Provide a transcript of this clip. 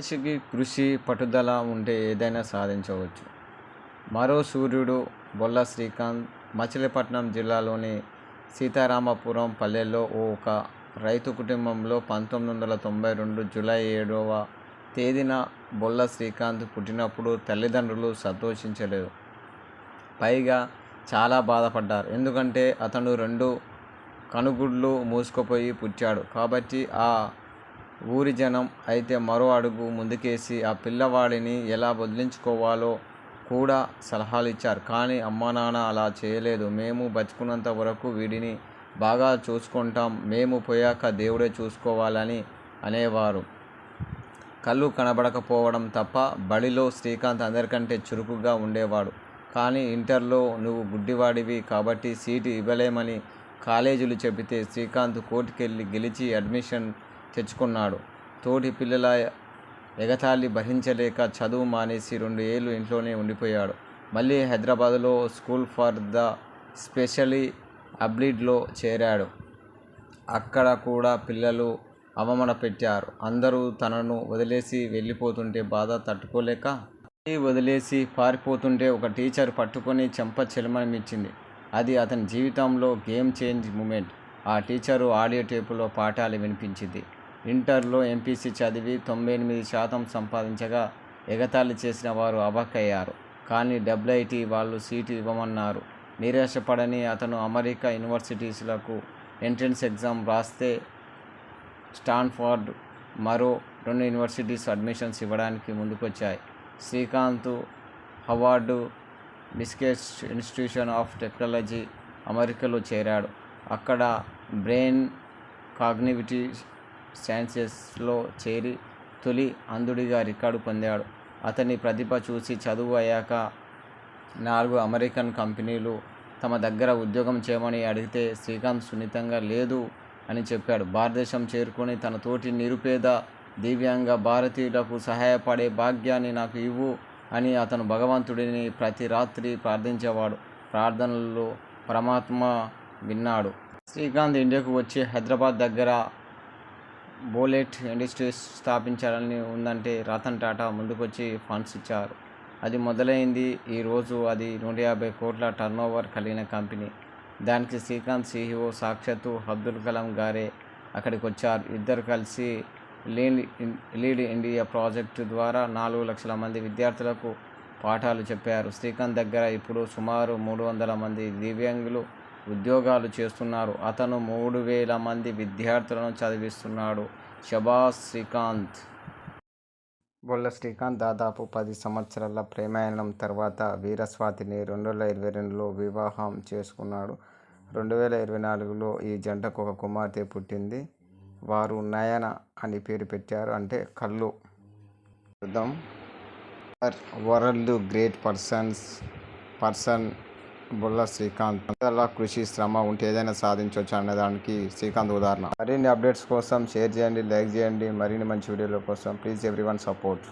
మనిషికి కృషి పట్టుదల ఉంటే ఏదైనా సాధించవచ్చు. మరో సూర్యుడు బొల్ల శ్రీకాంత్ మచిలీపట్నం జిల్లాలోని సీతారామపురం పల్లెల్లో ఓ ఒక రైతు కుటుంబంలో పంతొమ్మిది వందల తొంభై రెండు జూలై ఏడవ తేదీన బొల్ల శ్రీకాంత్ పుట్టినప్పుడు తల్లిదండ్రులు సంతోషించలేదు. పైగా చాలా బాధపడ్డారు. ఎందుకంటే అతను రెండు కనుగుడ్లు మూసుకుపోయి పుట్టాడు. కాబట్టి ఆ ఊరి జనం అయితే మరో అడుగు ముందుకేసి ఆ పిల్లవాడిని ఎలా వదిలించుకోవాలో కూడా సలహాలు ఇచ్చారు కానీ అమ్మానాన్న అలా చేయలేదు. మేము బతుకున్నంత వరకు వీడిని బాగా చూసుకుంటాం. మేము పోయాక దేవుడే చూసుకోవాలని అనేవారు. కళ్ళు కనబడకపోవడం తప్ప బడిలో శ్రీకాంత్ అందరికంటే చురుకుగా ఉండేవాడు. కానీ ఇంటర్లో నువ్వు గుడ్డివాడివి కాబట్టి సీటు ఇవ్వలేమని కాలేజీలు చెబితే శ్రీకాంత్ కోర్టుకెళ్ళి గెలిచి అడ్మిషన్ తెచ్చుకున్నాడు. తోటి పిల్లల ఎగతాళి భరించలేక చదువు మానేసి రెండు ఏళ్ళు ఇంట్లోనే ఉండిపోయాడు. మళ్ళీ హైదరాబాద్లో స్కూల్ ఫర్ ద స్పెషలీ అబ్లిడ్లో చేరాడు. అక్కడ కూడా పిల్లలు అవమాన పెట్టారు. అందరూ తనను వదిలేసి వెళ్ళిపోతుంటే బాధ తట్టుకోలేక వదిలేసి పారిపోతుంటే ఒక టీచర్ పట్టుకొని చెంప చెలమనిచ్చింది అది అతని జీవితంలో గేమ్ చేంజ్ మూమెంట్. ఆ టీచరు ఆడియో టేపులో పాఠాలు వినిపించింది. ఇంటర్లో ఎంపీసీ చదివి తొంభై ఎనిమిది శాతం సంపాదించగా ఎగతాళి చేసిన వారు అవాక్కయ్యారు. కానీ డబ్ల్యూఐటి వాళ్ళు సీటు ఇవ్వమన్నారు. నిరాశపడని అతను అమెరికా యూనివర్సిటీస్లకు ఎంట్రన్స్ ఎగ్జామ్ రాస్తే స్టాన్ఫోర్డ్ మరో రెండు యూనివర్సిటీస్ అడ్మిషన్స్ ఇవ్వడానికి ముందుకొచ్చాయి. Srikanth హవార్డు biscuits institution of technology అమెరికాలో చేరాడు. అక్కడ బ్రెయిన్ కాగ్నివిటీ సైన్సెస్లో చేరి తొలి అంధుడిగా రికార్డు పొందాడు. అతని ప్రతిభ చూసి చదువు అయ్యాక నాలుగు అమెరికన్ కంపెనీలు తమ దగ్గర ఉద్యోగం చేయమని అడిగితే శ్రీకాంత్ సున్నితంగా లేదు అని చెప్పాడు. భారతదేశం చేరుకొని తన తోటి నిరుపేద దివ్యాంగ భారతీయులకు సహాయపడే భాగ్యాన్ని నాకు ఇవ్వు అని అతను భగవంతుడిని ప్రతి రాత్రి ప్రార్థించేవాడు. ప్రార్థనలు పరమాత్మ విన్నాడు. శ్రీకాంత్ ఇండియాకు వచ్చి హైదరాబాద్ దగ్గర బోలెట్ ఇండస్ట్రీస్ స్థాపించాలని ఉందంటే రతన్ టాటా ముందుకొచ్చి ఫండ్స్ ఇచ్చారు. అది మొదలైంది ఈరోజు అది నూట యాభై కోట్ల టర్నోవర్ కలిగిన కంపెనీ. దానికి శ్రీకాంత్ సీఈఓ సాక్షాత్తు అబ్దుల్ కలాం గారే అక్కడికి వచ్చారు ఇద్దరు కలిసి లీడ్ లీడ్ ఇండియా ప్రాజెక్టు ద్వారా నాలుగు లక్షల మంది విద్యార్థులకు పాఠాలు చెప్పారు. శ్రీకాంత్ దగ్గర ఇప్పుడు సుమారు మూడు వందల మంది దివ్యాంగులు ఉద్యోగాలు చేస్తున్నారు. అతను మూడు వేల మంది విద్యార్థులను చదివిస్తున్నాడు. షబాస్ శ్రీకాంత్. బొల్ల శ్రీకాంత్ దాదాపు పది సంవత్సరాల ప్రేమాయణం తర్వాత వీరస్వాతిని రెండు వేల ఇరవై రెండులో వివాహం చేసుకున్నాడు. రెండు వేల ఇరవై నాలుగులో ఈ జంటకు ఒక కుమార్తె పుట్టింది. వారు నయన అని పేరు పెట్టారు. అంటే కళ్ళు. చూద్దాం వరల్డ్ గ్రేట్ పర్సన్స్ పర్సన్ బుల్ల శ్రీకాంత్. అలా కృషి శ్రమ ఉంటే ఏదైనా సాధించవచ్చు అనే దానికి శ్రీకాంత్ ఉదాహరణ. మరిన్ని అప్డేట్స్ కోసం షేర్ చేయండి లైక్ చేయండి. మరిన్ని మంచి వీడియోల కోసం ప్లీజ్ ఎవ్రీ వన్ సపోర్ట్.